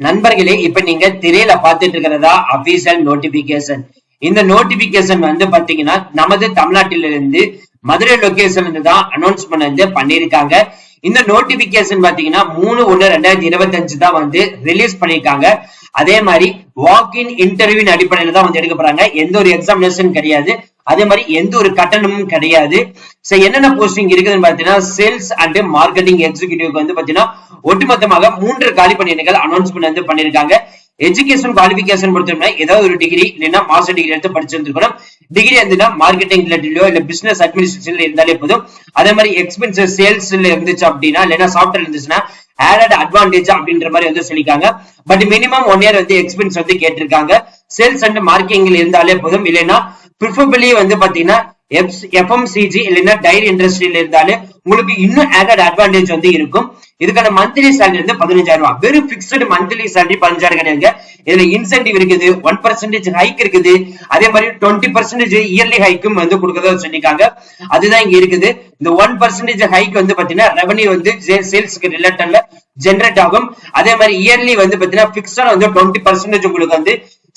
நண்பர்களே இப்ப நீங்க திரையில பாத்துட்டு இருக்கிறதா அபிஷியல் நோட்டிபிகேஷன் இந்த நோட்டிபிகேஷன் வந்து பாத்தீங்கன்னா நமது தமிழ்நாட்டிலிருந்து மதுரை லொகேஷன்ல இருந்து தான் அனௌன்ஸ்மெண்ட் வந்து பண்ணிருக்காங்க இந்த நோட்டிபிகேஷன் பாத்தீங்கன்னா மூணு ஒண்ணு ரெண்டாயிரத்தி இருபத்தி அஞ்சு தான் வந்து ரிலீஸ் பண்ணிருக்காங்க. அதே மாதிரி வாக் இன் இன்டர்வியூ அடிப்படையில தான் வந்து எடுக்க போறாங்க. எந்த ஒரு எக்ஸாமினேஷன் கிடையாது. அதே மாதிரி எந்த ஒரு கட்டணமும் கிடையாது. சோ என்னென்ன போஸ்டிங் இருக்குதுன்னு பாத்தீங்கன்னா சேல்ஸ் அண்ட் மார்க்கெட்டிங் எக்ஸிகியூட்டிவ் வந்து பாத்தீங்கன்னா ஒட்டுமொத்தமாக மூன்று காலி பணியிடங்கள் அனௌன்ஸ்மெண்ட் வந்து பண்ணிருக்காங்க. எஜுகேஷன் குவாலிபிகேஷன் பொறுத்தவரை ஏதாவது ஒரு டிகிரி இல்லைன்னா மாஸ்டர் டிகிரி எடுத்து படிச்சிருந்துருக்கணும் டிகிரி இருந்துன்னா மார்க்கெட்டிங் ரிலேட்டட்லயோ இல்ல பிசினஸ் அட்மினிஸ்ட்ரேஷன்ல இருந்தாலே போதும். அதே மாதிரி எக்ஸ்பென்சஸ் சேல்ஸ்ல இருந்துச்சு அப்படின்னா இல்லைன்னா சாஃப்ட்வேர் இருந்துச்சுன்னா ஆடட் அட்வான்டேஜ் அப்படின்ற மாதிரி வந்து சொல்லிருக்காங்க பட் மினிமம் ஒன் இயர் வந்து எக்ஸ்பீரியன்ஸ் வந்து கேட்டிருக்காங்க. சேல்ஸ் அண்ட் மார்க்கெட்டிங்ல இருந்தாலே போதும். இல்லைன்னா ப்ரிஃபபிளி வந்து பாத்தீங்கன்னா எஃப்எம்சிஜி இல்லைன்னா டைரி இண்டஸ்ட்ரியில இருந்தாலே உங்களுக்கு இன்னும் ஆடட் அட்வான்டேஜ் வந்து இருக்கும். இதுக்கான மந்த்லி சேலரி வந்து பதினஞ்சாயிரம் ரூபாய். வெறும் பிக்ஸ்டு மந்த்லி சேலரி பதினஞ்சாயிரம் கிடையாது இதுல இன்சென்டிவ் இருக்குது ஒன் பர்சன்டேஜ் ஹைக் இருக்குது. அதே மாதிரி டுவெண்ட்டி பர்சன்டேஜ் இயர்லி ஹைக்கும் வந்து கொடுக்கறதா சொல்லியிருக்காங்க. அதுதான் இங்க இருக்குது. இந்த ஒன் பர்சன்டேஜ் ஹைக் வந்து பாத்தீங்கன்னா ரெவன்யூ வந்து சேல்ஸ்க்கு ரிலேட்டட்ல ஜென்ரேட் ஆகும். அதே மாதிரி இயர்லி வந்து பாத்தீங்கன்னா பிக்ஸ்டா வந்து டுவெண்ட்டி பர்சன்டேஜ் உங்களுக்கு வந்து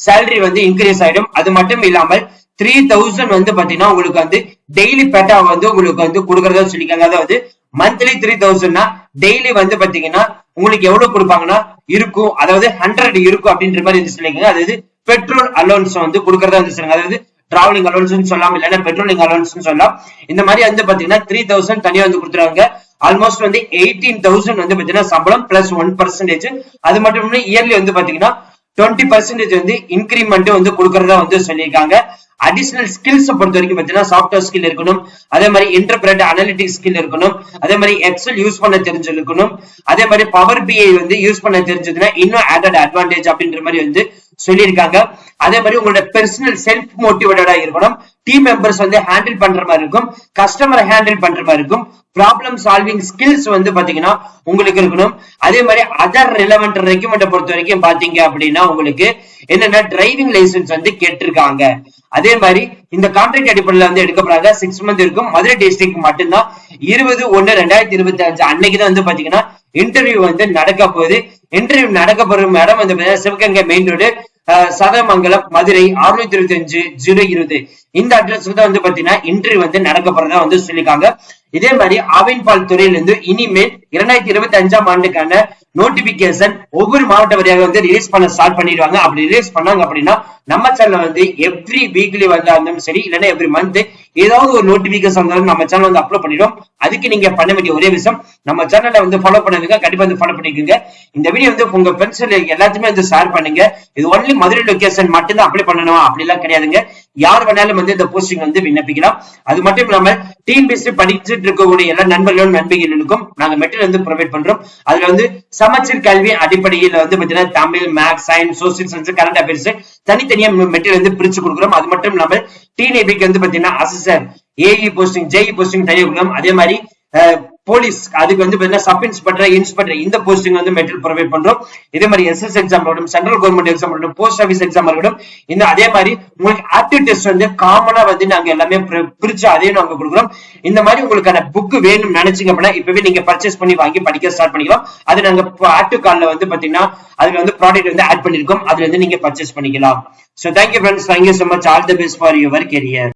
சேலரி வந்து இன்க்ரீஸ் ஆயிடும். அது மட்டும் இல்லாமல் த்ரீ தௌசண்ட் வந்து பாத்தீங்கன்னா உங்களுக்கு வந்து டெய்லி பேட்டா வந்து உங்களுக்கு வந்து கொடுக்கறதா சொல்லிக்காங்க அதாவது மந்த்லி த்ரீ தௌசண்ட்னா டெய்லி வந்து பாத்தீங்கன்னா உங்களுக்கு எவ்வளவு கொடுப்பாங்கன்னா இருக்கும். அதாவது ஹண்ட்ரட் இருக்கும் அப்படின்ற மாதிரி வந்து சொல்லிக்கோங்க அதாவது பெட்ரோல் அலோன்ஸ் வந்து கொடுக்கறதா வந்து சொல்லுங்க அதாவது டிராவலிங் அலோன்ஸ் சொல்லலாம் இல்லைன்னா பெட்ரோலிங் அலோன்ஸ் சொல்லலாம். இந்த மாதிரி வந்து பாத்தீங்கன்னா த்ரீ தௌசண்ட் தனியா வந்து கொடுத்துருவாங்க. ஆல்மோஸ்ட் வந்து எயிட்டீன் தௌசண்ட் வந்து பாத்தீங்கன்னா சம்பளம் பிளஸ் ஒன் பர்சன்டேஜ் அது மட்டும் இல்லாம இயர்லி வந்து பாத்தீங்கன்னா டுவெண்ட்டி பர்சன்டேஜ் வந்து இன்க்ரிமெண்ட் வந்து கொடுக்கறதா வந்து சொல்லியிருக்காங்க. அடிஷனல் ஸ்கில்ஸ் பொறுத்த வரைக்கும் பாத்தீங்கன்னா சாஃப்ட்வேர் ஸ்கில் இருக்கணும். அதே மாதிரி இன்டர்பிரட் அனாலிட்டிக் ஸ்கில் இருக்கணும். அதே மாதிரி எக்ஸல் யூஸ் பண்ண தெரிஞ்சிருக்கணும். அதே மாதிரி பவர் பிஐ வந்து யூஸ் பண்ண தெரிஞ்சதுன்னா இன்னும் ஆடட் அட்வான்டேஜ் அப்படின்ற மாதிரி வந்து சொல்லியிருக்காங்க. அதே மாதிரி உங்களோட பெர்சனல் செல்ஃப் மோட்டிவேட்டடா இருக்கணும். டீம் மெம்பர்ஸ் வந்து ஹேண்டில் பண்ற மாதிரி இருக்கும். கஸ்டமரை ஹேண்டில் பண்ற மாதிரி இருக்கும். ப்ராப்ளம் சால்விங் ஸ்கில்ஸ் வந்து பாத்தீங்கன்னா உங்களுக்கு இருக்கணும். அதே மாதிரி அதர் ரிலவெண்ட் ரெக்யூமெண்ட் பொறுத்த வரைக்கும் பாத்தீங்க அப்படின்னா உங்களுக்கு என்னன்னா டிரைவிங் லைசன்ஸ் வந்து கேட்டிருக்காங்க. அதே மாதிரி இந்த கான்ட்ராக்ட் அடிப்படையில வந்து எடுக்கப்படுறாங்க. சிக்ஸ் மந்த் இருக்கும். மதுரை டிஸ்ட்ரிக்ட் மட்டும்தான். இருபது ஒன்னு ரெண்டாயிரத்தி இருபத்தி அஞ்சு அன்னைக்கு தான் வந்து பாத்தீங்கன்னா இன்டர்வியூ வந்து நடக்க போகுது. இன்டர்வியூ நடக்க போற இடம் வந்து சிவகங்கை மெயின் ரோடு சதமங்கலம் மதுரை அறுநூத்தி இருபத்தி அஞ்சு ஜீரோ இருபது. இந்த அட்ரஸ்க்கு தான் வந்து பாத்தீங்கன்னா இன்டர்வியூ வந்து நடக்க போறதா வந்து சொல்லியிருக்காங்க. இதே மாதிரி ஆவின் பால் துறையில இருந்து இனிமேல் இரண்டாயிரத்தி இருபத்தி அஞ்சாம் ஆண்டுக்கான நோட்டிபிகேஷன் ஒவ்வொரு மாவட்ட வரியாக வந்து ரிலீஸ் பண்ண ஸ்டார்ட் பண்ணிடுவாங்க. அப்படி ரிலீஸ் பண்ணாங்க அப்படின்னா நம்ம சேனல் வந்து எவ்ரி வீக்லி வந்தாலும் சரி இல்லைன்னா எவ்ரி மந்த் ஏதாவது ஒரு நோட்டிபிகேஷன் வந்தாலும் நம்ம சேனல் வந்து அப்லோட் பண்ணிடும். அதுக்கு நீங்க பண்ண வேண்டிய ஒரே விஷயம் நம்ம சேனலை வந்து ஃபாலோ பண்ணுங்க கண்டிப்பா வந்து ஃபாலோ பண்ணிக்கோங்க. இந்த வீடியோ வந்து உங்க ஃப்ரெண்ட்ஸ் எல்லாத்தையுமே வந்து ஷேர் பண்ணுங்க. இது ஒன்லி மதுரை லொகேஷன் மட்டும்தான் அப்ளை பண்ணணும்? அப்படி எல்லாம் கிடையாதுங்க. யார் வேணாலும் வந்து இந்த போஸ்டிங் வந்து விண்ணப்பிக்கலாம். அது மட்டும் இல்லாம டிஎன்பிஎஸ்சி படிச்சுட்டு இருக்கக்கூடிய எல்லா நண்பர்களும் நண்பர்களுக்கும் நாங்க மெட்டீரியல் வந்து ப்ரொவைட் பண்றோம். அதுல வந்து சமச்சீர் கல்வி அடிப்படையில் வந்து பாத்தீங்கன்னா Tamil maths science social science current affairs தனித்தனியா மெட்டீரியல் வந்து பிரிச்சு கொடுக்குறோம். அது மட்டும் இல்லாம டிஎன்ஏபிக்கு வந்து பாத்தீங்கன்னா sir AE posting JE posting தனியாக கொடுக்கலாம் அதே மாதிரி போலீஸ் அதுக்கு வந்து பாத்தீங்கன்னா சப் இன்ஸ்பெக்டர் இன்ஸ்பெக்டர் இந்த போஸ்டிங் வந்து மெட்டீரியல் ப்ரொவைட் பண்றோம். இதே மாதிரி எஸ்எஸ் எக்ஸாம் இருக்கட்டும் சென்ட்ரல் கவர்மெண்ட் எக்ஸாம் இருக்கட்டும் போஸ்ட் ஆஃபீஸ் எக்ஸாம் இருக்கட்டும் இந்த அதே மாதிரி உங்களுக்கு ஆப்டிவ் டெஸ்ட் வந்து காமனா வந்து நாங்க எல்லாமே பிரிச்சு அதையும் நாங்க கொடுக்குறோம். இந்த மாதிரி உங்களுக்கான புக் வேணும் நினைச்சீங்க அப்படின்னா இப்பவே நீங்க பர்ச்சேஸ் பண்ணி வாங்கி படிக்க ஸ்டார்ட் பண்ணிக்கலாம். அது நாங்க ஆக்டிவ் கால்ல வந்து பாத்தீங்கன்னா அதுல வந்து ப்ராடக்ட் வந்து ஆட் பண்ணிருக்கோம் அதுல இருந்து நீங்க பர்ச்சேஸ் பண்ணிக்கலாம். So thank you friends thank you so much all the best for your career